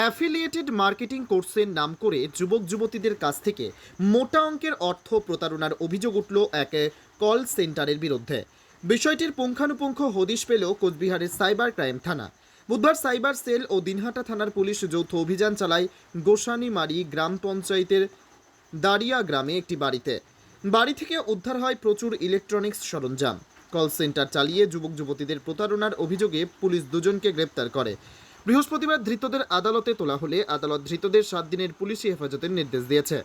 Affiliated marketing কোর্সের নাম করে যুবক যুবতীদের কাছ থেকে মোটা অঙ্কের অর্থ প্রতারণার অভিযোগ উঠল এক কল সেন্টারের বিরুদ্ধে। বিষয়টির পুঙ্খানুপুঙ্খ হদিশ পেল কোচবিহারের সাইবার ক্রাইম থানা। বুধবার সাইবার সেল ও দিনহাটা থানার পুলিশ যৌথ অভিযান চালায় গোসানিমারি গ্রাম পঞ্চায়েতের দাড়িয়া গ্রামে একটি বাড়িতে। বাড়ি থেকে উদ্ধার হয় প্রচুর ইলেকট্রনিক্স সরঞ্জাম। কল সেন্টার চালিয়ে যুবক যুবতীদের প্রতারণার অভিযোগে পুলিশ দুজনকে গ্রেপ্তার করে। বৃহস্পতিবার ধৃতদের আদালতে তোলা হলে আদালত ধৃতদের সাত দিনের পুলিশি হেফাজতের নির্দেশ দিয়েছে।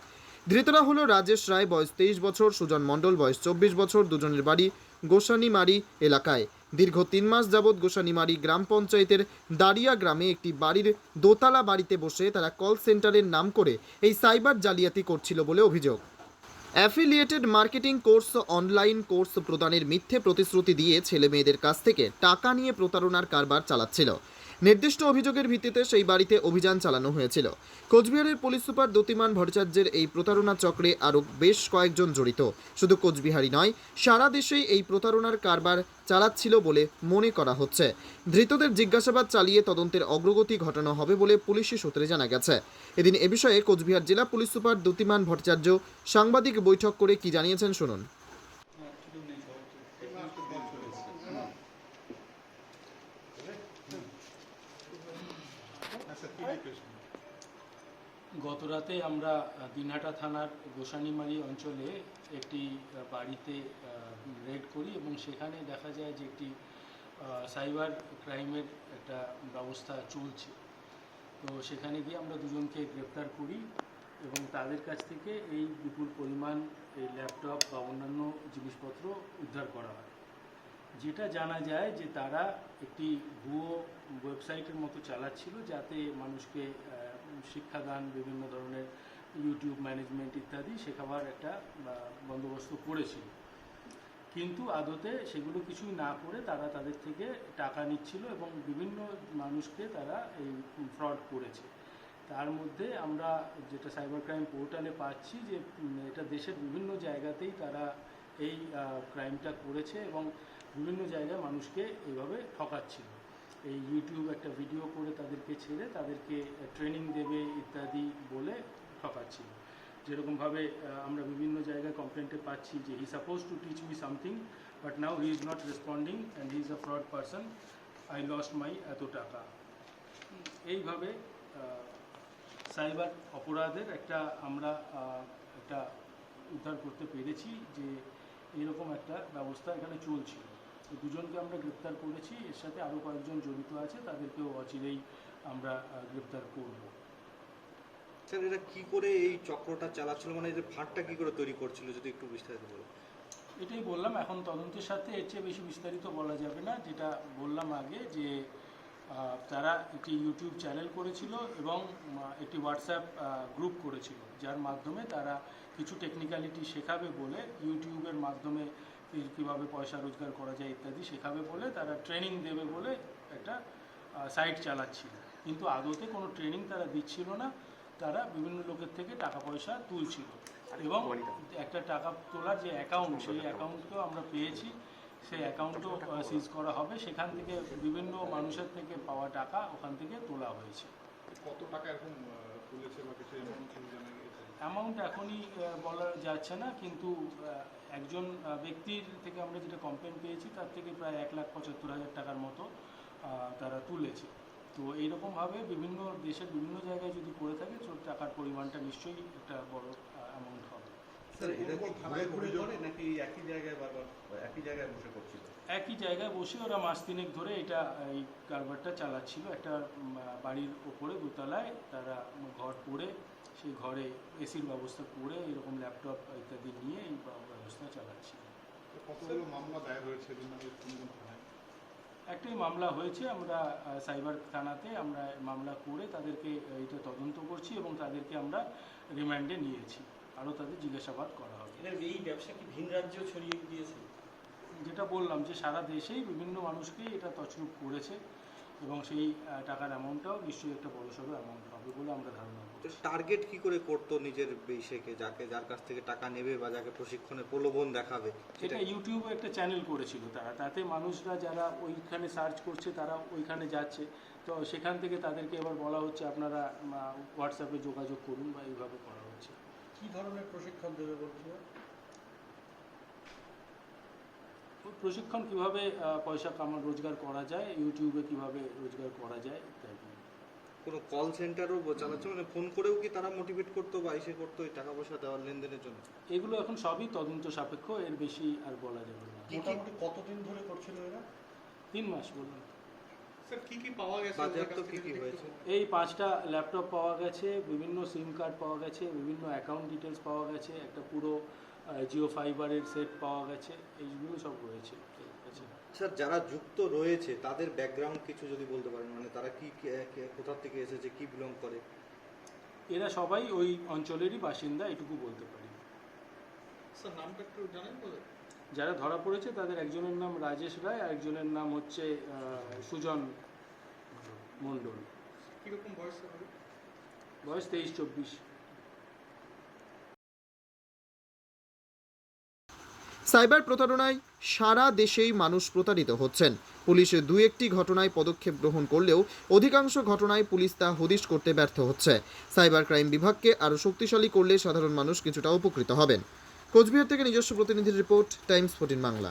ধৃতরা হলো রাজেশ রায়, বয়স তেইশ বছর, সুজন মণ্ডল, বয়স চব্বিশ বছর, দুজনের বাড়ি গোসানিমারি এলাকায়। দীর্ঘ তিন মাস যাবৎ গোসানিমারি গ্রাম পঞ্চায়েতের দাড়িয়া গ্রামে একটি বাড়ির দোতলা বাড়িতে বসে তারা কল সেন্টারের নাম করে এই সাইবার জালিয়াতি করছিল বলে অভিযোগ। Affiliated marketing course, online course প্রদানের মিথ্যে প্রতিশ্রুতি দিয়ে ছেলে মেয়েদের কাছ থেকে টাকা নিয়ে প্রতারণার কারবার চালাচ্ছিল। নির্দিষ্ট অভিযোগের ভিত্তিতে সেই বাড়িতে অভিযান চালানো হয়েছিল। কোচবিহারের পুলিশ সুপার দ্যুতিমান ভট্টাচার্যের এই প্রতারণা চক্রে আরও বেশ কয়েকজন জড়িত। শুধু কোচবিহারই নয়, সারা দেশেই এই প্রতারণার কারবার চালাচ্ছিল বলে মনে করা হচ্ছে। ধৃতদের জিজ্ঞাসাবাদ চালিয়ে তদন্তের অগ্রগতি ঘটানো হবে বলে পুলিশি সূত্রে জানা গেছে। এদিন এ বিষয়ে কোচবিহার জেলা পুলিশ সুপার দ্যুতিমান ভট্টাচার্য সাংবাদিক বৈঠক করে কি জানিয়েছেন শুনুন। গত রাতে আমরা দিনহাটা থানার গোসানিমারি অঞ্চলে একটি বাড়িতে রেড করি এবং সেখানে দেখা যায় যে একটি সাইবার ক্রাইমের একটা ব্যবস্থা চলছে। তো সেখানে গিয়ে আমরা দুজনকে গ্রেপ্তার করি এবং তাদের কাছ থেকে এই বিপুল পরিমাণ এই ল্যাপটপ বা অন্যান্য জিনিসপত্র উদ্ধার করা হয়। যেটা জানা যায় যে তারা একটি ভুয়ো ওয়েবসাইটের মতো চালাচ্ছিল যাতে মানুষকে শিক্ষাদান, বিভিন্ন ধরনের ইউটিউব ম্যানেজমেন্ট ইত্যাদি শেখাবার একটা বন্দোবস্ত করেছিল কিন্তু আদতে সেগুলো কিছুই না করে তারা তাদের থেকে টাকা নিচ্ছিল এবং বিভিন্ন মানুষকে তারা এই ফ্রড করেছে। তার মধ্যে আমরা যেটা সাইবার ক্রাইম পোর্টালে পাচ্ছি যে এটা দেশের বিভিন্ন জায়গাতেই তারা এই ক্রাইমটা করেছে এবং বিভিন্ন জায়গায় মানুষকে এইভাবে ঠকাচ্ছিল। এই ইউটিউব একটা ভিডিও করে তাদেরকে ছেড়ে তাদেরকে ট্রেনিং দেবে ইত্যাদি বলে ঠকাচ্ছিল যেরকমভাবে আমরা বিভিন্ন জায়গায় কমপ্লেন্টে পাচ্ছি যে he suppose to teach me something but now he is not responding and he is a fraud person I lost my এত টাকা। এইভাবে সাইবার অপরাধের একটা আমরা একটা উদ্ধার করতে পেরেছি যে, এরকম একটা ব্যবস্থা এখানে চলছিল দুজনকে আমরা গ্রেপ্তার করেছি। এর সাথে আরও কয়েকজন জড়িত আছে, তাদেরকেও অচিরেই আমরা গ্রেপ্তার করব। স্যার এরা কি করে এই চক্রটা চালাচ্ছিল? মানে এদের ফাঁদটা কি করে তৈরি করছিল? যদি একটু বিস্তারিত বলো এটাই বললাম এখন তদন্তের সাথে এর চেয়ে বেশি বিস্তারিত বলা যাবে না। যেটা বললাম আগে যে তারা একটি ইউটিউব চ্যানেল করেছিল এবং একটি হোয়াটসঅ্যাপ গ্রুপ করেছিল যার মাধ্যমে তারা কিছু টেকনিক্যালিটি শেখাবে বলে ইউটিউবের মাধ্যমে কীভাবে পয়সা রোজগার করা যায় ইত্যাদি শেখাবে বলে তারা ট্রেনিং দেবে বলে একটা সাইট চালাচ্ছিল। কিন্তু আদতে কোনো ট্রেনিং তারা দিচ্ছিল না। তারা বিভিন্ন লোকের থেকে টাকা পয়সা তুলছিল। এবং একটা টাকা তোলার যে অ্যাকাউন্ট সেই অ্যাকাউন্টকেও আমরা পেয়েছি। সেই অ্যাকাউন্টও সিজ করা হবে। সেখান থেকে বিভিন্ন মানুষের থেকে পাওয়া টাকা ওখান থেকে তোলা হয়েছে। কত টাকা অ্যামাউন্ট এখনই বলা যাচ্ছে না। কিন্তু একজন ব্যক্তির থেকে আমরা যেটা কমপ্লেন পেয়েছি তার থেকে প্রায় এক লাখ পঁচাত্তর হাজার টাকার মতো তারা তুলেছে। তো এইরকমভাবে বিভিন্ন দেশের বিভিন্ন জায়গায় যদি করে থাকে তো টাকার পরিমাণটা নিশ্চয়ই একটা বড় অ্যামাউন্ট হবে। স্যার এরা কি থানায় অভিযোগ নাকি একই জায়গায় বারবার একই জায়গায় বসে করছিল? একই জায়গায় বসে ওরা মাস তিনেক ধরে এটা এই কারবারটা চালাচ্ছিল। একটা বাড়ির ওপরে দোতলায় তারা ঘর করে সেই ঘরে এসির ব্যবস্থা করে এরকম ল্যাপটপ ইত্যাদি নিয়ে এই ব্যবস্থা চালাচ্ছিল। কতগুলো মামলা দায়ের হয়েছে এর নামে তিনজন থানায় একটাই মামলা হয়েছে আমরা সাইবার থানাতে আমরা মামলা করে তাদেরকে এটা তদন্ত করছি এবং তাদেরকে আমরা রিমান্ডে নিয়েছি। আরও তাদের জিজ্ঞাসাবাদ করা হবে। এই ব্যবসা কি ভিন রাজ্য ছড়িয়ে দিয়েছে? যেটা বললাম যে সারা দেশেই বিভিন্ন মানুষকেই এটা তছরূপ করেছে। এবং সেই টাকার অ্যামাউন্টটাও নিশ্চয়ই একটা বড় বড়সড় অ্যামাউন্ট হবে বলে আমরা ধারণা করছি। টার্গেট কি করে করতো নিজের বেশিকে যাকে যার কাছ থেকে টাকা নেবে বা যাকে প্রশিক্ষণের প্রলোভন দেখাবে? সেটা ইউটিউবে একটা চ্যানেল করেছিল তারা। তাতে মানুষরা যারা ওইখানে সার্চ করছে তারা ওইখানে যাচ্ছে। তো সেখান থেকে তাদেরকে এবার বলা হচ্ছে আপনারা হোয়াটসঅ্যাপে যোগাযোগ করুন বা এইভাবে করা হচ্ছে। কি ধরনের প্রশিক্ষণ দেবে বলছিল প্রশিক্ষণ কীভাবে পয়সা কামা রোজগার করা যায় ইউটিউবে কীভাবে রোজগার করা যায় ইত্যাদি। কোনো কল সেন্টারও চালাচ্ছে মানে ফোন করেও কি তারা মোটিভেট করতো বা এসে করতো এই টাকা পয়সা দেওয়ার লেনদেনের জন্য? এগুলো এখন সবই তদন্ত সাপেক্ষ এর বেশি আর বলা যাবে না। মোটামুটি কতদিন ধরে করছিল এরা? তিন মাস বলুন। স্যার কি কি পাওয়া গেছে? বাজেয়াপ্ত ওদের কাছ কি থেকে কি যদি হয়েছে? একটু- এই পাঁচটা ল্যাপটপ পাওয়া গেছে বিভিন্ন সিম কার্ড পাওয়া গেছে বিভিন্ন অ্যাকাউন্ট ডিটেলস পাওয়া গেছে একটা পুরো জিও ফাইবারের সেট পাওয়া গেছে এইগুলো সব রয়েছে। স্যার যারা যুক্ত রয়েছে তাদের ব্যাকগ্রাউন্ড কিছু যদি বলতে পারেন মানে তারা কি কোথা থেকে এসেছে কি বিলং করে? এরা সবাই ওই অঞ্চলেরই বাসিন্দা এটুকু বলতে পারি। স্যার নামটা একটু জানেন বলে? যারা ধরা পড়েছে তাদের একজনের নাম রাজেশ রায় আর একজনের নাম হচ্ছে সুজন মণ্ডল। কীরকম বয়স বয়স তেইশ চব্বিশ। সাইবার প্রতারণায় সারা দেশেই মানুষ প্রতারিত হচ্ছেন। পুলিশ দু একটি ঘটনায় পদক্ষেপ গ্রহণ করলেও অধিকাংশ ঘটনায় পুলিশ তা হদিশ করতে ব্যর্থ হচ্ছে। সাইবার ক্রাইম বিভাগকে আরও শক্তিশালী করলে সাধারণ মানুষ কিছুটা উপকৃত হবেন। কোচবিহার থেকে নিজস্ব প্রতিনিধির রিপোর্ট, টাইমস ফোর্টিন বাংলা।